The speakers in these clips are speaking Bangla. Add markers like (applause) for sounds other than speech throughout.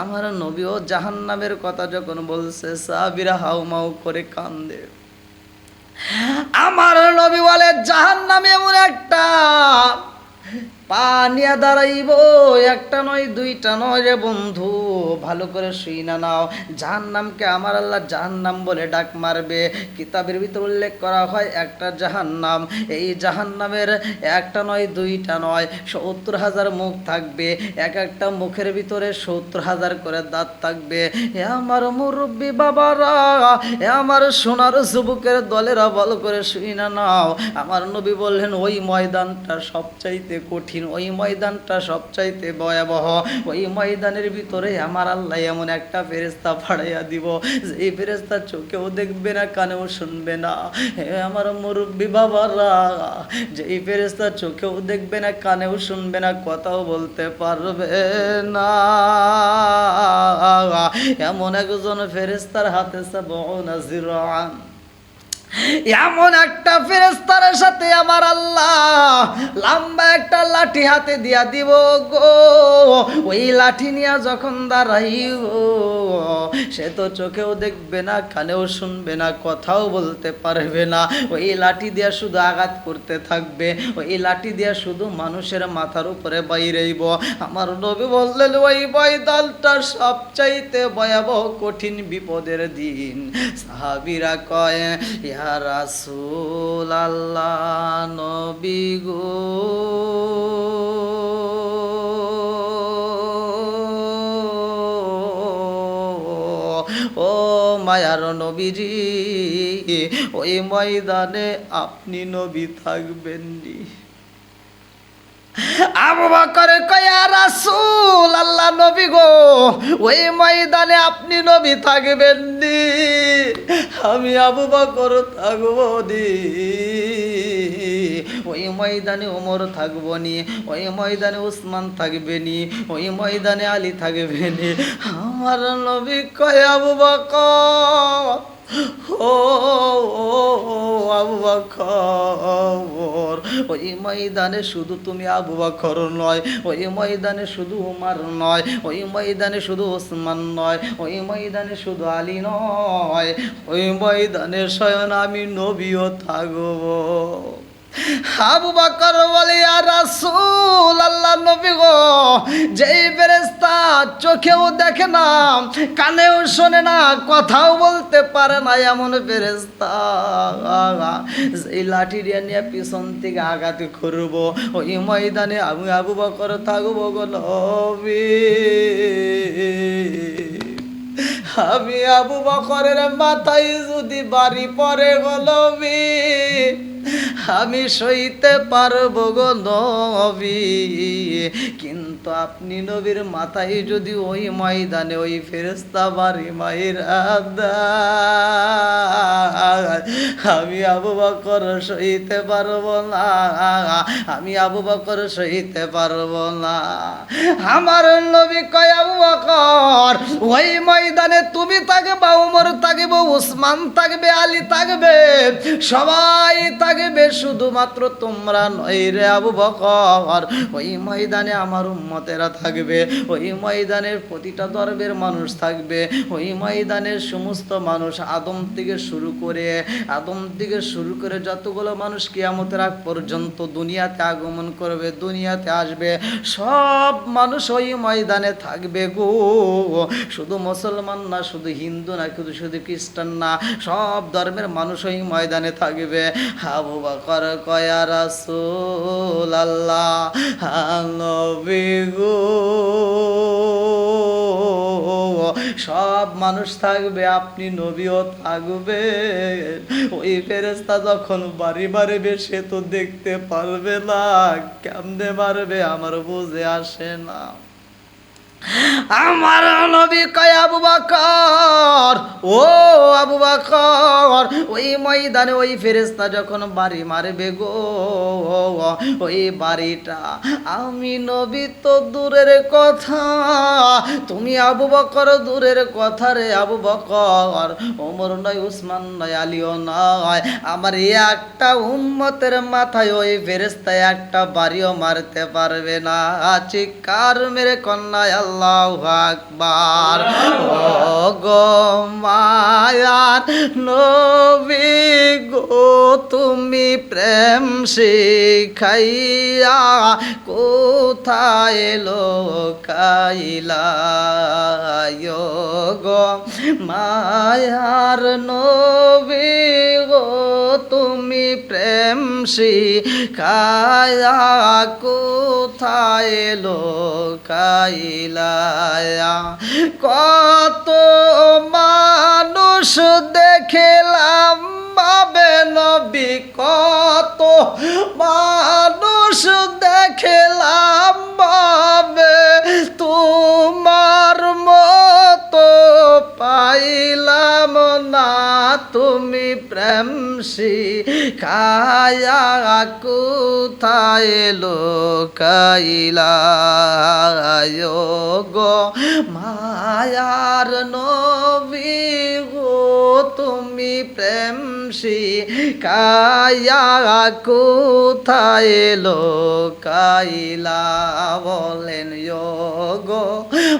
আমার নবী নবীও জাহান্নামের কথা যখন বলছে সাবিরা হাউ মাউ করে কান্দে। আমার নবী বলে, জাহান্নামে এমন একটা পানিয়া দাঁড়াইব, একটা নয়, দুইটা নয় রে বন্ধু। ভালো করে শুই না নাও। জাহান্নামকে আমার আল্লাহ জাহান্নাম বলে ডাক মারবে। কিতাবের ভিতর উল্লেখ করা হয়, একটা জাহান্নাম। এই জাহান্নামের একটা নয়, দুইটা নয়, সত্তর হাজার মুখ থাকবে। এক একটা মুখের ভিতরে সত্তর হাজার করে দাঁত থাকবে। এ আমার মুরব্বী বাবারা, এ আমার সোনার যুবকের দলেরা বল করে শুই না নাও। আমার নবী বললেন, ওই ময়দানটা সবচাইতে কঠিন। ওই ময়দানটা সবচাইতে ভয়াবহ। ওই ময়দানের ভিতরে আমার আল্লাহ এমন একটা ফেরেস্তা ফাড়াইয়া দিব। এই ফেরেস্তা চোখেও দেখবে না, কানেও শুনবে না। আমার মুরব্বী বাবারা যে এই ফেরেস্তা চোখেও দেখবে না, কানেও শুনবে না, কথাও বলতে পারবে না। এমন একজন ফেরেস্তার হাতে সব নাজিরান এমন একটা ফেরেস্তার সাথে আমার আল্লাহ লম্বা একটা লাঠি হাতে দিয়া দিব গো। ওই লাঠি নিয়ে যখন দাঁড়াইব সে তো চোখেও দেখবে না, কানেও শুনবে না, কথাও বলতে পারবে না। ওই লাঠি দিয়া শুধু আঘাত করতে থাকবে, ওই লাঠি দিয়া শুধু মানুষের মাথার উপরে বাইরেইব। আমার নবী বললেন, ওই বয়দালটা সবচাইতে ভয়াবহ, কঠিন বিপদের দিন। সাহাবিরা কয়, ইয়া রাসূল আল্লাহ নবী গো। ও মায়ার নবীজি, ওই ময়দানে আপনি নবী থাকবেন নি। আবু আল্লাহ নবী গো, ওই ময়দানে আপনি নবী থাকবেন আমি আবু বকর থাকব নি। ওই ময়দানে ওমর থাকব নি, ওই ময়দানে উসমান থাকবে নি, ওই ময়দানে আলী থাকবে নি। আমার নবী কয়, আবু বকর, ও আবু বকর, ওই ময়দানে শুধু তুমি আবু বকর নয়, ওই ময়দানে শুধু উমার নয়, ওই ময়দানে শুধু ওসমান নয়, ওই ময়দানে শুধু আলী নয়, ওই ময়দানে স্বয়ং আমি নবীও থাকব। আবু বকর বলে রাসূল আল্লাহ নবী গো, যেই ফেরেশতা চোখেও দেখে না, কানেও শোনে না, কথাও বলতে পারে না এমন ফেরেশতা। এই লাঠি নিয়ে পিছন থেকে আঘাত করব, ওই ময়দানে আমি আবু বকর থাকব গো আমি আবু বকরের মাথায় যদি বাড়ি পরে গলবি আমি সইতে পারব গো নবী। কিন্তু আপনি নবীর মাথায় যদি ওই ময়দানে ওই ফেরেস্তা বাড়ি মায়ের আমি আবু বকর সইতে পারব না, আমি আবু বকর সইতে পারব না। আমার নবী কয়, আবু বকর, ওই ময়দানে তুমি থাকবে উমর থাকবে উসমান থাকবে, আলী থাকবে, সবাই থাকবে শুধুমাত্র তোমরা নয় রে আবু বকর। ওই ময়দানে আমার উম্মতেরা থাকবে, ওই ময়দানের প্রতিটা ধর্মের মানুষ থাকবে, ওই ময়দানের সমস্ত মানুষ আদম থেকে শুরু করে, আদম থেকে শুরু করে যতগুলো মানুষ কিয়ামতের আগ পর্যন্ত দুনিয়াতে আগমন করবে, দুনিয়াতে আসবে, সব মানুষ ওই ময়দানে থাকবে গো। শুধু মুসলমান না, শুধু হিন্দু না, শুধু শুধু খ্রিস্টান না, সব ধর্মের মানুষ ওই ময়দানে থাকবে। আবু বকর কয়া রাসূল আল্লাহ নবী সব মানুষ থাকবে, আপনি নবীও থাকবে ওই ফেরেস্তা যখন বাড়ি মারবে সে তো দেখতে পারবে না। কেমনে মারবে, আমার বুঝে আসে না। আমার নবী কয় আবু বকর, ও আবু বকর, ওই ময়দানে ওই ফেরেস্তা যখন বাড়ি মারবে গো, ওই বাড়িটা আমি নবী তো দূরের কথা, তুমি আবু বকর দূরের কথা রে আবু বকর, ওমর নয়, উসমান নয়, আলীও নয়, আমার একটা উম্মতের মাথায় ওই ফেরেস্তায় একটা বাড়িও মারতে পারবে না চিকার মেরে কন্যায় আল্লাহ আকবার। ও গো মায়ার নবী গো, তুমি প্রেম শিখাইয়া কোথায় লোকাইলা গো মায়ার নবী গো, তুমি প্রেম শিখায়া কোথায় লোকাইলা? কত মানুষ দেখলাম বাবে নবী কত মানুষ দেখলাম বাবে পাইলাম না তুমি প্রেম শিখায়া কোথায় লোকাইলা গো মায়ার নবী গো, তুমি প্রেম শিখায়া কোথায় লোকাইলা বলেন? গো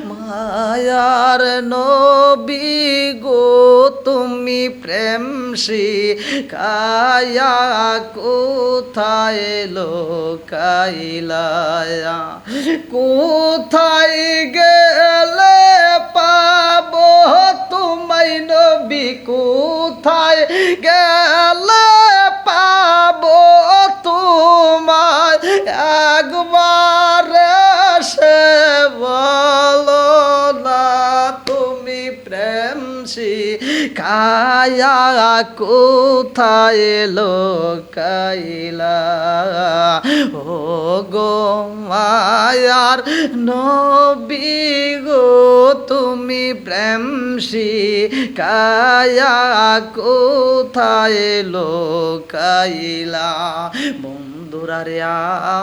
মায়ার নবী গো, তুমি প্রেম শিখায়া কোথায় লোকাইলা কোথায় গেলে পাবো তোমায় নবী? কোথায় গেলে পাবো তোমায়? একবার শিখায়া কোথায় লোকাইলা? ও গো মায়ার নবী গো তুমি প্রেম শিখায়া কোথায় লোকাইলা? বন্ধুরা রে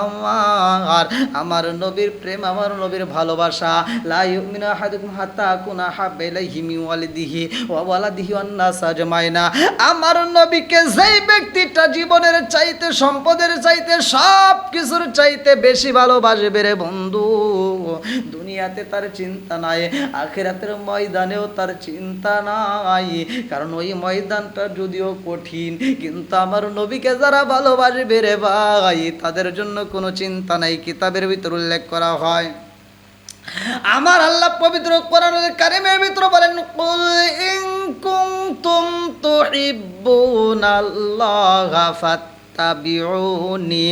আমার আমার নবীর প্রেম, আমার নবীর ভালোবাসা। লা ইউমিনু আহাদুকুম হাত্তা কুনা হাব্বা ইলাইহি মিন ওয়ালিদিহি ওয়া ওয়ালাদিহি ওয়ান নাস আজমাইনা। আমার নবীকে যেই ব্যক্তিটা জীবনের চাইতে, সম্পদের চাইতে সব কিছুর চাইতে বেশি ভালোবাসবে রে বন্ধু, দুনিয়াতে তার চিন্তা নাই, আখেরাতের ময়দানেও তার চিন্তা নাই। কারণ ওই ময়দানটা যদিও কঠিন, কিন্তু আমার নবীকে যারা ভালোবাসবে রে ভাই তাদের জন্য কোনো চিন্তা নাই, কিতাবের ভিতর উল্লেখ করা হয়। আমার আল্লাহ পবিত্র কোরআনের কারিমের ভিতরে বলেন, কুল ইন কুনতুম তুহিব্বুনাল্লাহা ফাত্তাবিউনি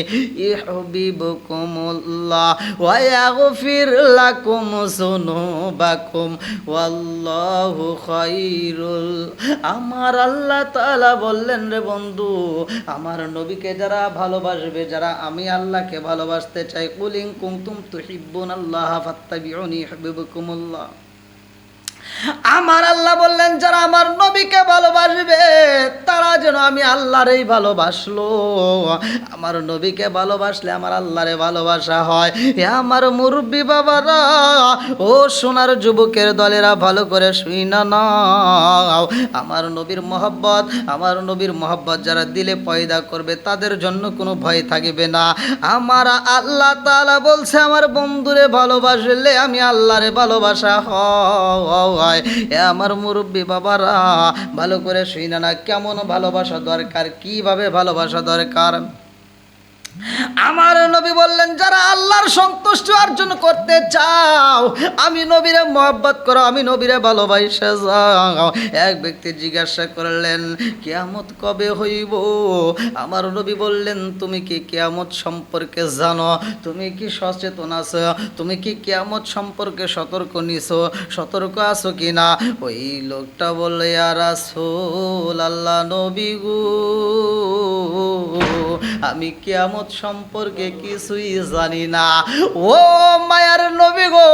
ইউহিব্বুকুমুল্লাহ ওয়া ইয়াগফির লাকুম যুনুবাকুম ওয়াল্লাহু খায়রুল আমার আল্লাহ তাআলা বললেন রে বন্ধু, আমার নবীকে যারা ভালোবাসবে, যারা আমি আল্লাহকে ভালোবাসতে চাই, কুলিং কুনতুম তুহিব্বুনাল্লাহ ফাত্তাবিউনি ইউহিব্বুকুমুল্লাহ। আমার আল্লাহ বললেন, যারা আমার নবীকে ভালোবাসবে, তারা যেন আমি আল্লাহরই ভালোবাসলো। আমার নবীকে ভালোবাসলে আমার আল্লাহরে ভালোবাসা হয়। এ আমার মুরব্বী বাবারা, ও সোনার যুবকের দলেরা ভালো করে শুই না নাও আমার নবীর মহব্বত, আমার নবীর মহব্বত যারা দিলে পয়দা করবে, তাদের জন্য কোনো ভয় থাকবে না। আমার আল্লাহ তাআলা বলছে, আমার বন্ধুরে ভালোবাসলে আমি আল্লাহরে ভালোবাসা হয়। এ আমার মুরব্বী বাবারা ভালো করে শুই না। কেমন ভালোবাসা দরকার? কীভাবে ভালোবাসা দরকার? আমার নবী বললেন, যারা আল্লাহর সন্তুষ্টি অর্জন করতে চাও, আমি নবীরে মহব্বত করো, আমি নবীরে ভালোবাসা যাও এক ব্যক্তি জিজ্ঞাসা করলেন, কেয়ামত কবে হইব? আমার নবী বললেন, তুমি কি কেয়ামত সম্পর্কে জানো? তুমি কি সচেতন আছো? তুমি কি কেয়ামত সম্পর্কে সতর্ক নিছো? সতর্ক আছো কি না ওই লোকটা বললে আর আসল আল্লাহ নবী গো, আমি কেয়ামত সম্পর্কে কিছুই জানি না। ও মায়ার নবী গো,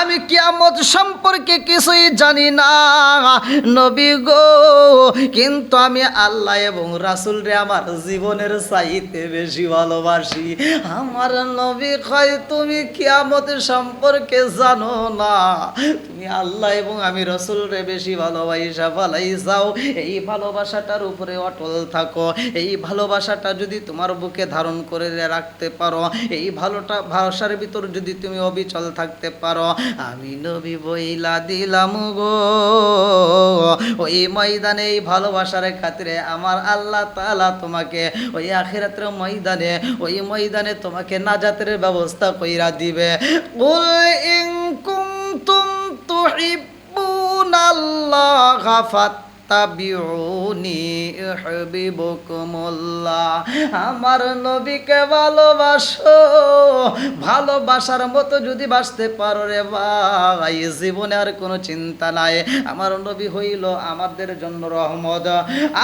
আমি কেয়ামত সম্পর্কে কিছুই জানি না নবী গো। কিন্তু আমি আল্লাহ এবং রাসুল রে আমার জীবনের চাইতে বেশি ভালোবাসি। আমার নবী কয় তুমি কেয়ামত সম্পর্কে জানো না। তুমি আল্লাহ এবং আমি রসুল রে বেশি ভালোবাসা ফালাই যাও। এই ভালোবাসাটার উপরে অটল থাকো। এই ভালোবাসাটা যদি তোমার বুকে ধারণ করে রাখতে পারো। এই ভালোটা, ভাষার ভিতর যদি তুমি অবিচল থাকতে পারো, আমি নবী বইলা দিলাম গো। ওই ময়দানে, এই ভালোবাসার খাতিরে আমার আল্লাহ তাআলা তোমাকে ওই আখিরাতের ময়দানে, ওই ময়দানে তোমাকে নাজাতের ব্যবস্থা কইরা দিবে। কুল ইন কুনতুম তুহিব্বুনাল্লাহ ফাত্তাবিউনি ইউহিব্বুকুমুল্লাহ। আমার নবীকে ভালোবাসো, ভালোবাসার মতো যদি বাসতে পারো রে ভাই, জীবনে আর কোনো চিন্তা নাই। আমার নবী হইল আমাদের জন্য রহমত।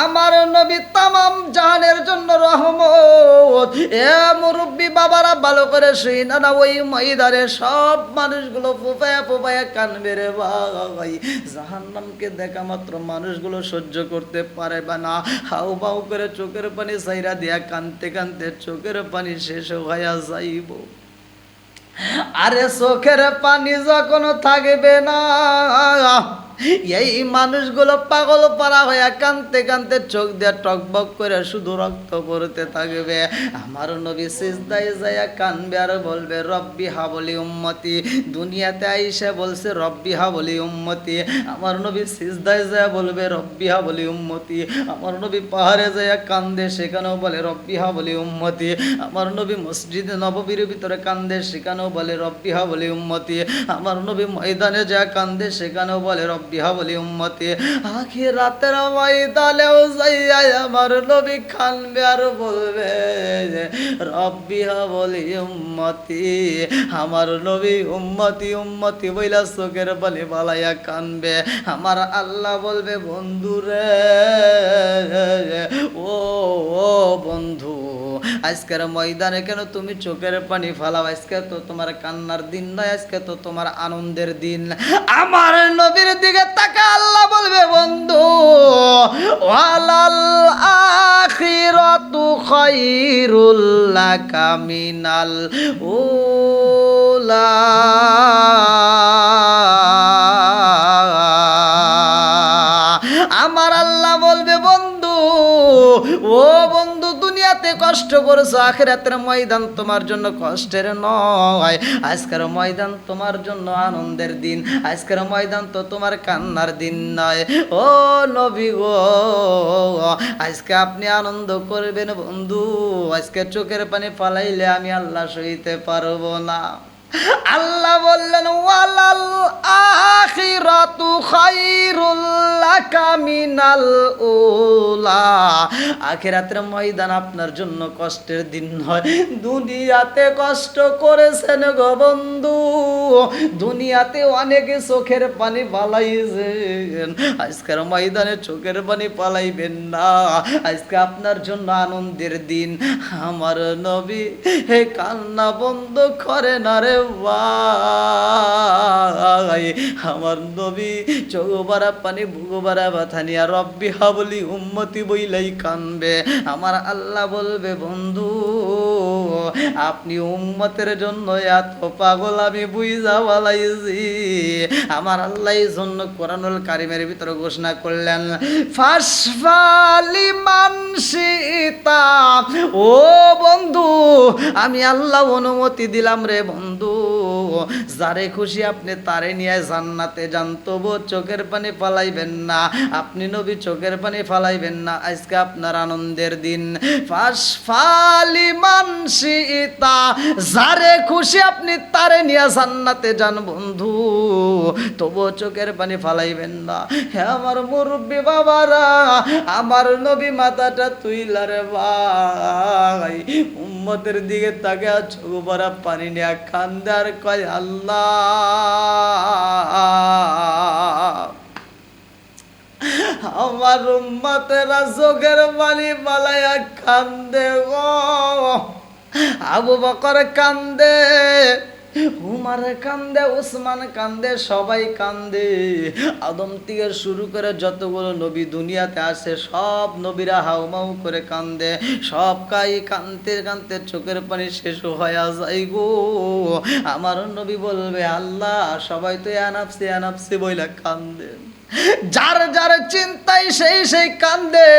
আমার নবী তামাম জাহানের জন্য রহমত। এ মুরব্বী বাবারা ভালো করে শুই না না, ওই ময়দানে সব মানুষগুলো ফুপায়া ফুপায়া কানবে রে ভাই। জাহান্নামকে দেখা মাত্র মানুষগুলো সহ্য করতে পারবে না। হাউ বাউ করে চোখের পানি সাইরা দিয়া কানতে কানতে চোখের পানি শেষ হইয়া যাইব। আরে চোখের পানি যখন থাকবে না (laughs) এই মানুষগুলো পাগল পারা হয়ে কানতে কানতে চোখ দিয়ে টকবক করে শুধু রক্ত পড়তে থাকবে। আমার নবী সিজদায় যাইয়া কানবে আর বলবে, রব্বি হাবলি উম্মতি। দুনিয়াতে আইসে বলছে, রব্বি হাবলি উম্মতি। আমার নবী সিজদায় যায় বলবে, রব্বি হাবলি উম্মতি। আমার নবী পাহাড়ে যাইয়া কান্দে, সেখানেও বলে, রব্বি হাবলি উম্মতি। আমার নবী মসজিদে নববীর ভিতরে কান্দে, সেখানেও বলে, রব্বি হাবলি উম্মতি। আমার নবী ময়দানে যা কান্দে, সেখানেও বলে, রব্বি হাবলি উম্মতি। আখি রাতের ময়দানেও যাইয়া আমার নবী কানবে আর বলবে রব্বি হাবলি উম্মতি। আমার নবী উম্মতি উম্মতি বইলা চোখের বলে বালাইয়া কানবে। আমার আল্লাহ বলবে, বন্ধুরে, ও ও, বন্ধু আজকের ময়দানে কেন তুমি চোখের পানি ফালাও? আজকে তো তোমার কান্নার দিন নয়, আজকে তো তোমার আনন্দের দিন। আমার নবীর দিকে তাকা আল্লাহ বলবে, বন্ধু, ওয়ালাল আখিরাতু খায়রুল লাকা মিনাল উলা। আমার আল্লাহ বলবে, বন্ধু, ও কষ্ট করেছ আখেরাতের ময়দান তোমার জন্য কষ্টের নয়। আজকের ময়দান তোমার জন্য আনন্দের দিন। আজকের ময়দান তো তোমার কান্নার দিন নয়। ও নবী গো, আজকে আপনি আনন্দ করবেন বন্ধু। আজকে চোখের পানি ফালাইলে আমি আল্লাহ সইতে পারব না। আল্লাহ বললেন, ওয়ালাল আখিরাতু লাকা মিনাল উলা। আখিরাতের ময়দান আপনার জন্য কষ্টের দিন হয়। দুনিয়াতে কষ্ট করেছেন গো বন্ধু, দুনিয়াতে অনেকে চোখের পানি পালাইছেন। আজকের ময়দানে চোখের পানি পালাইবেন না। আজকে আপনার জন্য আনন্দের দিন। আমার নবী, হে কান্না বন্ধ করে না রে আমার নবী চৌবারা পানি, ভুগোবারা ব্যথা নিয়া, রব্বি হাবলি উম্মতি বইলাই কানবে। আমার আল্লাহ বলবে, বন্ধু, আপনি উম্মতের জন্য এত পাগল, আমি বুঝা বলাইছি আমার আল্লাহ জন্য কোরআনুল কারিমের ভিতরে ঘোষণা করলেন ফাসফালি মানসিতা ও বন্ধু, আমি আল্লাহ অনুমতি দিলাম রে বন্ধু। ಒಂದು যারে খুশি আপনি তারে নিয়ে জান্নাতে যান তবু চোখের পানি ফালাইবেন না। আপনি নবী, চোখের পানি ফালাইবেন না। আজকে আপনার আনন্দের দিন। মানসিতা যারে খুশি আপনি তারে নিয়ে জান্নাতে যান বন্ধু। তবু চোখের পানি ফালাইবেন না। হে আমার মুরব্বী বাবারা, আমার নবী মাথাটা তুইলারে ভাই। উম্মতের দিকে তাকে ভরা পানি নিয়ে খান্দার কয় আল্লাহ। আমার উম্মতেরা চোখের পানি পালাইয়া কান্দে গো। আবু বকর কান্দে। উমার কান্দে, উসমান কান্দে, সবাই কান্দে। আদম থেকে শুরু করে যতগুলো নবী দুনিয়াতে আসে, সব নবীরা হাউমাউ করে কান্দে। সব কাই কানতে কানতে চোখের পানি শেষ হয়ে যায় গো। আমার নবী বলবে, আল্লাহ, সবাই তো আনাপসি আনাপসি বইলা কান্দে। যার যার চিন্তায় সেই সেই কান্দে,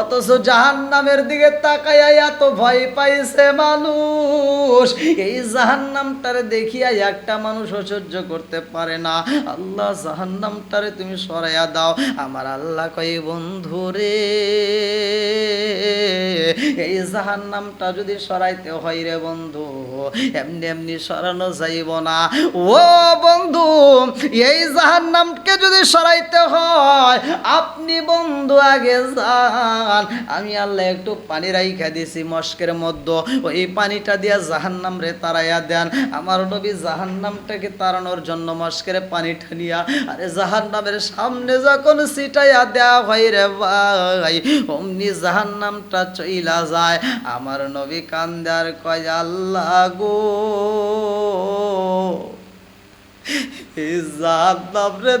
অথচ জাহান নামের দিকে তাকাইয়া এত ভয় পাইছে মানুষ। এই জাহান নামটারে দেখিয়া একটা মানুষ সহ্য করতে পারে না। আল্লাহ জাহান নামটারে তুমি সরাইয়া দাও। আমার আল্লাহ কই বন্ধু রে, এই জাহান নামটা যদি সরাইতে হয় রে বন্ধু, এমনি এমনি সরানো যাইব না। ও বন্ধু, এই জাহান নামকে যদি সরাইতে হয়, আপনি বন্ধু আগে যান। আমি আল্লাহ একটু পানি রাইখা দিছি মস্কের মধ্যে। ওই পানিটা দিয়া জাহান নাম রে তারাইয়া দেন। আমার নবী জাহান নামটাকে তাড়ানোর জন্য মস্কের পানিটা নিয়া, আরে জাহান নামের সামনে যখন সিটাইয়া দেওয়া হয় রে ভাই, অমনি জাহান নামটা চইলা যায়। আমার নবী কান্দার কয়, আল্লাহ গো।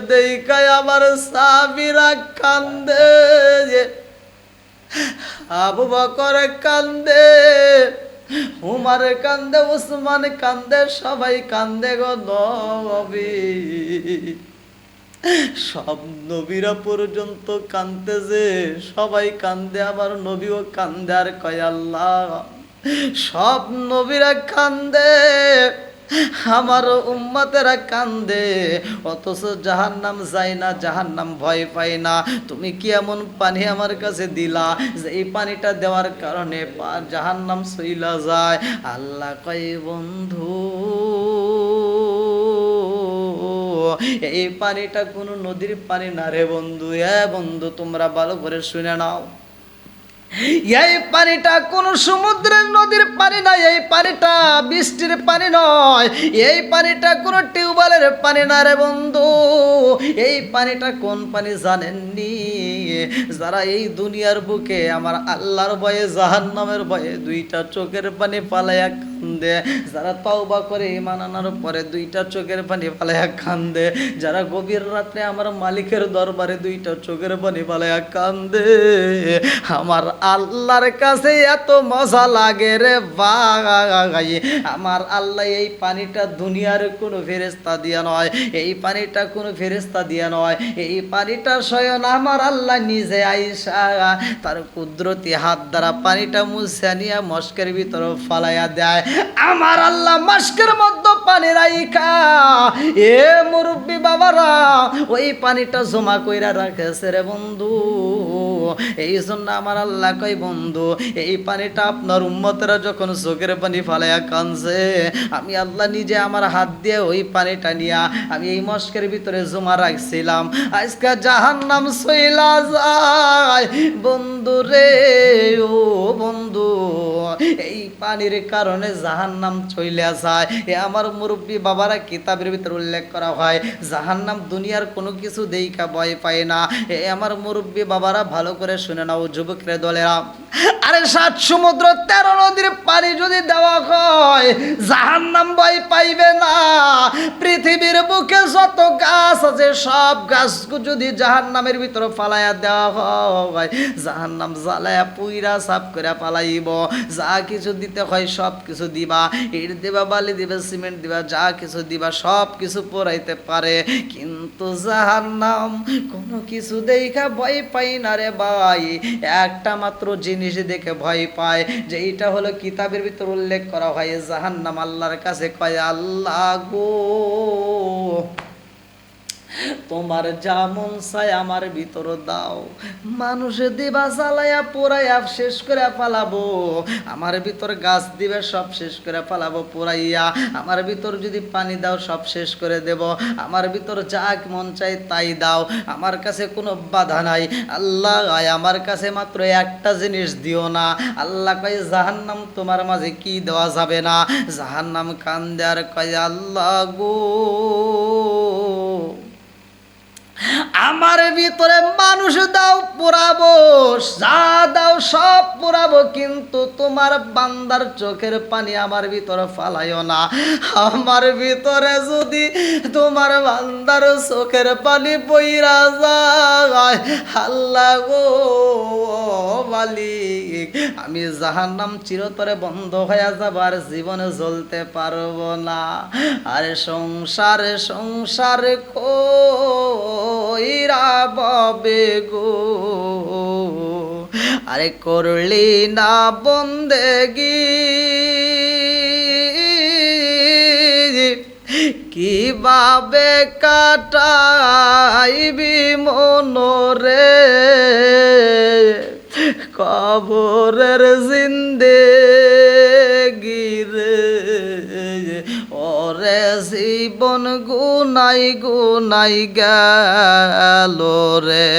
দেখায় আমার সাবিরা কান্দে আবু বকর কান্দে, উমার কান্দে, উসমান কান্দে, সবাই কান্দে গো নবী। সব নবীরা পর্যন্ত কান্দে যে, সবাই কান্দে, আমার নবীও কান্দে আর কয় আল্লাহ। সব নবীরা কান্দে। আমার উম্মাতেরা কান্দে, অথচ জাহান নাম যাই না জাহান নাম ভয় পায় না। তুমি কি এমন পানি আমার কাছে দিলা? যে এই পানিটা দেওয়ার কারণে জাহান নাম সইলা যায়। আল্লাহ কয়, বন্ধু, এই পানিটা কোনো নদীর পানি না রে বন্ধু। এ বন্ধু, তোমরা ভালো করে শুনে নাও। এই পানিটা কোন সমুদ্রের নদীর পানি না এই পানিটা বৃষ্টির পানি নয়। এই পানিটা কোন টিউবওয়েলের পানি না রে বন্ধু। এই পানিটা কোন পানি জানেননি? যারা এই দুনিয়ার বুকে আমার আল্লাহর ভয়ে জাহান্নামের ভয়ে দুইটা চোখের পানি পালাইয়া কান্দে যারা তওবা করে ইমান আনার পরে দুইটা চোখের পানি পালাইয়া কান্দে, যারা গভীর রাত্রে আমার মালিকের দরবারে দুইটা চোখের পানি পালাইয়া কান্দে। আমার আল্লাহর কাছে এত মজা লাগে রে ভাই। আমার আল্লাহ এই পানিটা দুনিয়ার কোনো ফেরেস্তা দিয়া নয়, এই পানিটা কোনো ফেরেস্তা দিয়া নয়, এই পানিটা স্বয়ং আমার আল্লাহ নিজে আইসা, তার কুদরতি হাত দ্বারা পানিটা মুছে নিয়ে মস্কের ভিতর ফালাইয়া দেয়। আমার আল্লাহ মাস্কের মধ্যে পানি রাইখা। এ মুরব্বী বাবারা, ওই পানিটা জমা কইরা রাখেছে রে বন্ধু। এই জন্য আমার আল্লাহ কই বন্ধু, এই পানিটা আপনার উম্মতেরা যখন চোখের পানি ফালাইয়া কানছে আমি আল্লাহ নিজে আমার হাত দিয়ে ওই পানিটা নিয়া আমি এই মস্কের ভিতরে জমা রাখছিলাম। আজকে জাহান নাম সইলা যায়। বন্ধু রে, ও বন্ধু, এই পানির কারণে জাহান নাম চইলা যায়। এ আমার মুরব্বী বাবারা কিতাবের ভিতরে উল্লেখ করা হয় জাহান নাম দুনিয়ার কোনো কিছু দেইকা ভয় পায় না। এ আমার মুরব্বী বাবারা ভালো করে শুনে নাও যুবকরে দলেরা। আরে সাত সমুদ্র, তেরো নদীর পানি যদি দেওয়া হয় জাহান নাম ভয় পাইবে না। পৃথিবীর বুকে যত গাছ আছে, সব গাছ যদি জাহান নামের ভিতরে ফালাইয়া দেওয়া হয় জাহান নাম জ্বালায়া পুইরা সাফ করে পালাইব যা কিছু দিতে হয়, সব কিছু দিবা। ইট দিবা, বালি দিবা, সিমেন্ট দিবা, যা কিছু দিবা, সব কিছু পড়াইতে পারে। কিন্তু জাহান নাম কোনো কিছু দেখা ভয় পাই না রে ভাই। একটা মাত্র জিনিস দেখে ভয় পায় যে এটা হলো কিতাবের ভিতর উল্লেখ করা হয় জাহান্নাম আল্লাহর কাছে কয়, আল্লাহ গো। তোমার যা মন চাই আমার ভিতর দাও। মানুষ দিবা জ্বালাইয়া পোড়াইয়া শেষ করে পালাবো আমার ভিতর গাছ দিবে, সব শেষ করে পালাবো পোড়াইয়া। আমার ভিতর যদি পানি দাও, সব শেষ করে দেব। আমার ভিতর যা মন চাই তাই দাও। আমার কাছে কোনো বাধা নাই। আল্লাহ আমার কাছে মাত্র একটা জিনিস দিও না। আল্লাহ কয়, জাহান্নাম তোমার মাঝে কি দেওয়া যাবে না? জাহান্নাম কান দেয়ার কয়, আল্লাহ গো। আমার ভিতরে মানুষ দাও পুরাবো যা দাও সব পুরাবো কিন্তু তোমার বান্দার চোখের পানি আমার ভিতরে ফালাইও না। আমার ভিতরে যদি তোমার বান্দার চোখের পানি বইরা যায়, আল্লাহ গো মালিক, আমি জাহান্নাম চিরতরে বন্ধ হয়ে যাব আর জীবনে জ্বলতে পারব না। আরে সংসারে সংসারে কইরা ববে গো। আরে করলি না বন্দেগি। কীভাবে কাটাইবি মনরে? কবরের জিন্দে গিরে ওরে জীবন গুনাই গুনাই গেল রে।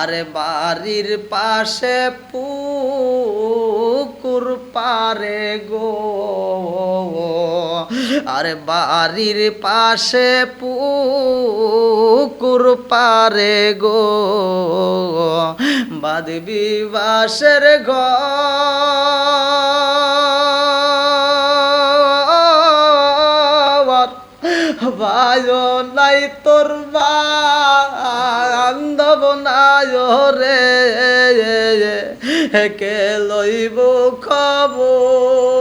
আরে বাড়ির পাশে পুকুর পারে গো। আরে বাড়ির পাশে পুকুর পারে গো। বাদবি বাসের ঘর। বায়ো নাই তোর বান্ধব নাই রে। কে লইব খবর।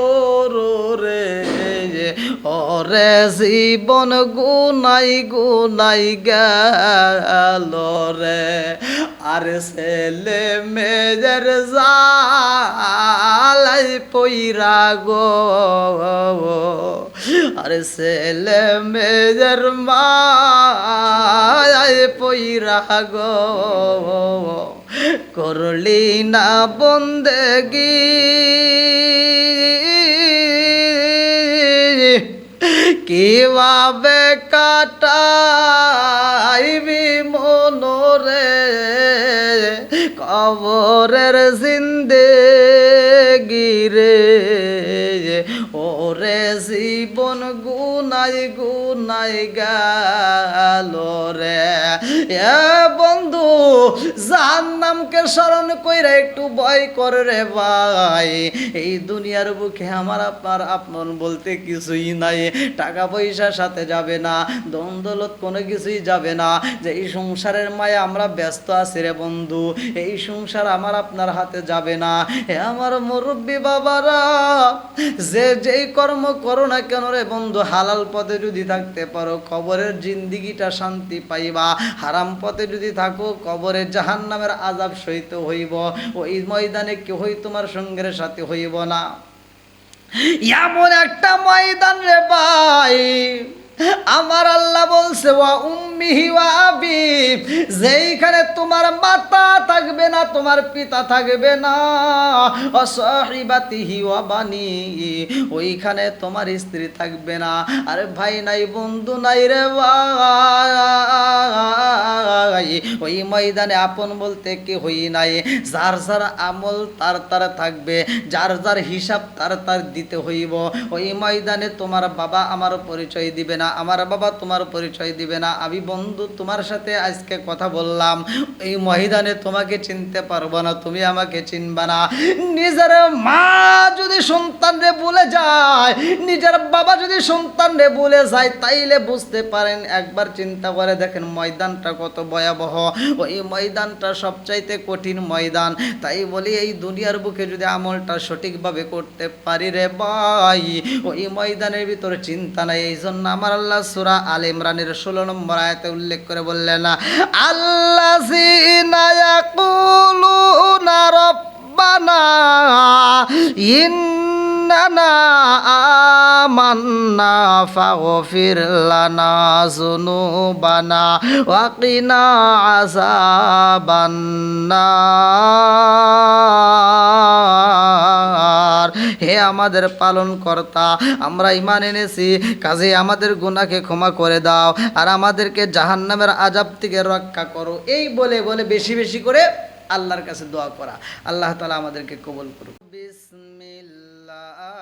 ওরে জীবন গুনাই গুনাই গেল রে। আর ছেলে মেয়ের জালাই পইরা গো। আর ছেলে মেয়ের মায় পইরা গো। করলি না বন্দেগি। কীভাবে কাটাইবি মনোরে? কবরের জিন্দে গিরে জীবন গুনাই গুনাই গেল রে। এ বন্ধু যার নামকে স্মরণ কইরা একটু ভয় করে রে ভাই। এই দুনিয়ার বুকে আমার আপনার আপন বলতে কিছুই নাই। টাকা পয়সার সাথে যাবে না দ্বন্দ্বলত কোনো কিছুই যাবে না। যে এই সংসারের মায়ে আমরা ব্যস্ত আছি রে বন্ধু, এই সংসার আমার আপনার হাতে যাবে না। হে আমার মুরব্বী বাবারা, যে যেই কর্ম করো না কেন রে বন্ধু? হালাল পথে যদি থাকতে পারো, কবরের জিন্দিগিটা শান্তি পাইবা। হারাম পথে যদি থাকো কবরের জাহান নামের আজাব সহিত হইব। ওই ময়দানে কেহই তোমার সঙ্গের সাথে হইব না। এমন একটা ময়দান রে ভাই। আমার আল্লাহ বলছে, ওয়া উম্মিহি ওয়া আবি যেইখানে তোমার মাতা থাকবে না, তোমার পিতা থাকবে না। অসহিবাতিহি ওয়া বানি ওইখানে তোমার স্ত্রী থাকবে না। আরে ভাই, নাই বন্ধু, নাই রে ভাই ওই ময়দানে আপন বলতে কি হই নাই। যার যার আমল তার তার থাকবে, যার যার হিসাব তার তার দিতে হইব। ওই ময়দানে তোমার বাবা আমার পরিচয় দিবে না। আমার বাবা তোমার পরিচয় দিবে না। আমি বন্ধু তোমার সাথে আজকে কথা বললাম। এই ময়দানে তোমাকে চিনতে পারব না, তুমি আমাকে চিনবা না। নিজের মা যদি সন্তানরে বলে যায়, নিজের বাবা যদি সন্তানরে বলে যায়, তাইলে বুঝতে পারেন, একবার চিন্তা করে দেখেন ময়দানটা কত ভয়াবহ। ওই ময়দানটা সবচাইতে কঠিন ময়দান। তাই বলি, এই দুনিয়ার বুকে যদি আমলটা সঠিকভাবে করতে পারি রে ভাই, ওই ময়দানের ভিতরে চিন্তা নাই। এই জন্য আমার আল্লাহ সুরা আল ইমরানের ষোলো নম্বর আয়তে উল্লেখ করে বললেন আল্লাহ সিনায়াকুলুনা হে আমাদের পালন কর্তা আমরা ইমান এনেছি, কাজে আমাদের গুনাহকে ক্ষমা করে দাও আর আমাদেরকে জাহান্নামের আজাব থেকে রক্ষা করো। এই বলে বলে বেশি বেশি করে আল্লাহর কাছে দোয়া করা। আল্লাহ তালা আমাদেরকে কবল করুক।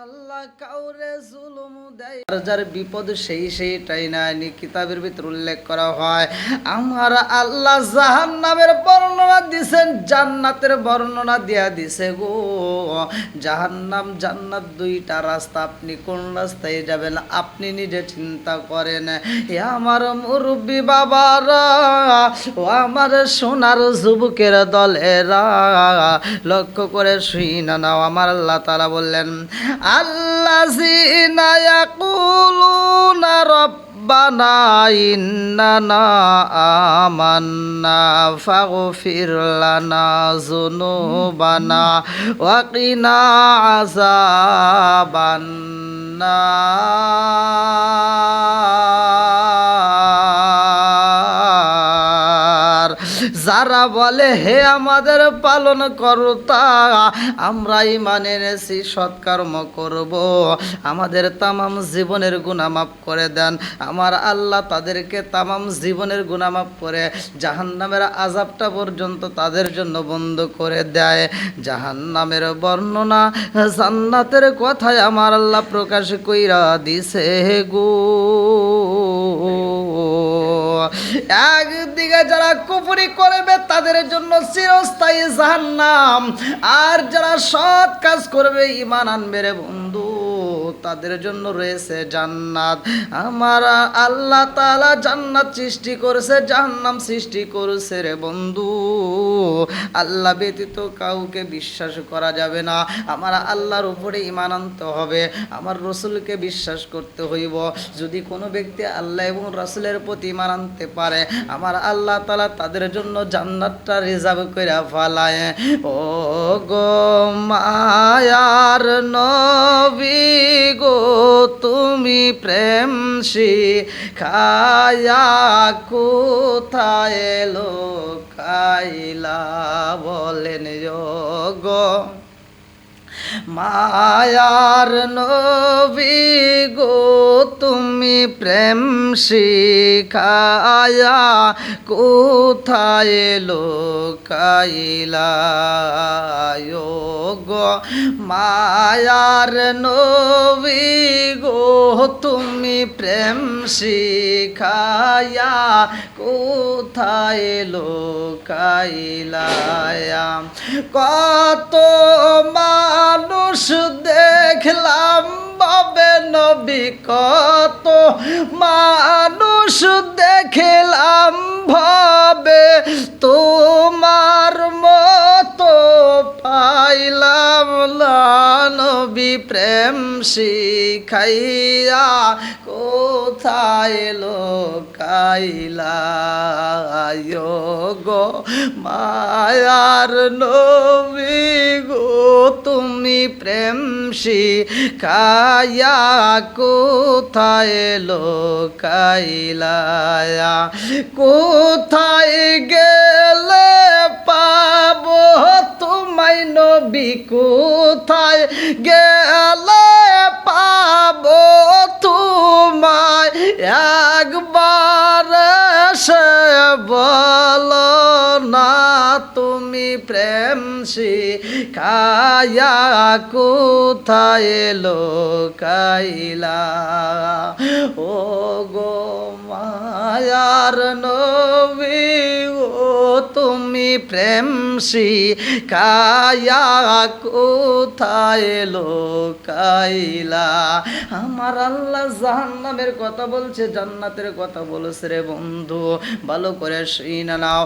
আল্লাহ যার বিপদ সেই সেইটাই না কিতাবের ভিতর উল্লেখ করা হয়। আমার আল্লাহ জাহান্নামের বর্ণনা দিছেন, জান্নাতের বর্ণনা দিয়া দিছে গো। জাহান্নাম, জান্নাত দুইটা রাস্তা, আপনি কোন রাস্তায় যাবেন আপনি নিজে চিন্তা করেন। এ আমার মুরব্বী বাবারা, ও আমার সোনার যুবকের দলেরা, লক্ষ্য করে শুই না নাও, আমার আল্লাহ তালা বললেন, আল্লাহ জিনায়াকুলুনা রব্বানা ইন্নানা আমান্না ফাগফির লানা যুনুবানা ওয়া কিনা আযাবান নার যারা বলে, হে আমাদের পালন করতা আমরা ইমান এনেছি, সৎকর্ম করব। আমাদের তামাম জীবনের গুণা মাফ করে দেন। আমার আল্লাহ তাদেরকে তামাম জীবনের গুণা মাফ করে জাহান্নামের আজাবটা পর্যন্ত তাদের জন্য বন্ধ করে দেয়। জাহান্নামের বর্ণনা জান্নাতের কথায় আমার আল্লাহ প্রকাশ কইরা দিছে গো। একদিকে যারা কুপুরি করবে তাদের জন্য চিরস্থায়ী জাহান্নাম। আর যারা সৎ কাজ করবে ইমান আনবে রে বন্ধু। তাদের জন্য রয়েছে জান্নাত। আমার আল্লাহ তালা জান্নাত সৃষ্টি করেছে, জাহান্নাম সৃষ্টি করেছে রে বন্ধু। আল্লাহ ব্যতীত কাউকে বিশ্বাস করা যাবে না। আমার আল্লাহর উপরে ইমান আনতে হবে। আমার রসুলকে বিশ্বাস করতে হইব। যদি কোনো ব্যক্তি আল্লাহ এবং রসুলের প্রতি ইমান আনতে পারে, আমার আল্লাহ তালা তাদের জন্য জান্নাতটা রিজার্ভ করে ফালায়। ও গো মায়ার নবী। গো তুমি প্রেম শিখায়া কোথায় লো খাইলা বলেন গো। মায়ার নবী গো, তুমি প্রেম শিখায়া কোথায় লোকাইলা গো? মায়ার নবী গো, তুমি প্রেম শিখায়া কোথায় লোকাইলা কত মানুষ দেখলাম, বাবে নবী কত মানুষ দেখলাম ভাবে তোমার মতো পাইলাম নবী প্রেম শিখাইয়া। কোথায় লোকাইলা গো মায়ার নবী গো তুমি? প্রেম শিখাইয়া কোথায় লোকাইলা কোথায় গেলে পাব তোমায় নবী? কোথায় গেলে পাবো তোমায়? একবার সে বলো না, তুমি প্রেম শিখায়া কোথায় লোকাইলা ও গো মায়ার নবী, ও তুমি প্রেম শিখায়া কোথায় লোকাইলা আমার আল্লাহ জাহান্নামের কথা বলছে, জান্নাতের কথা বলছে রে বন্ধু, ভালো করে শুই না নাও।